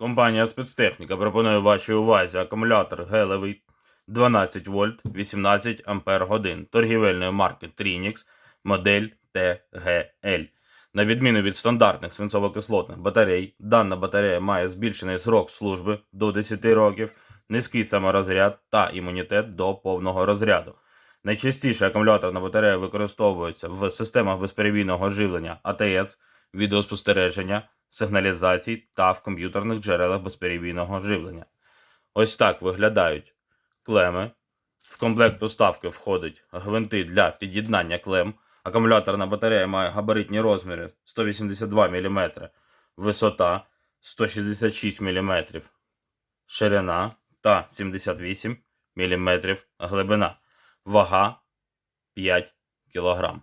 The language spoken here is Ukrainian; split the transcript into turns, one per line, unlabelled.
Компанія спецтехніка пропонує вашій увазі акумулятор гелевий 12 вольт 18 ампер годин торгівельної марки Trinix, модель TGL. На відміну від стандартних свинцово-кислотних батарей, дана батарея має збільшений срок служби до 10 років, низький саморозряд та імунітет до повного розряду. Найчастіше акумуляторна батарея використовується в системах безперебійного живлення АТС, відеоспостереження, сигналізацій та в комп'ютерних джерелах безперебійного живлення. Ось так виглядають клеми. В комплект поставки входить гвинти для під'єднання клем. Акумуляторна батарея має габаритні розміри 182 мм, висота 166 мм, ширина та 78 мм глибина, вага 5 кг.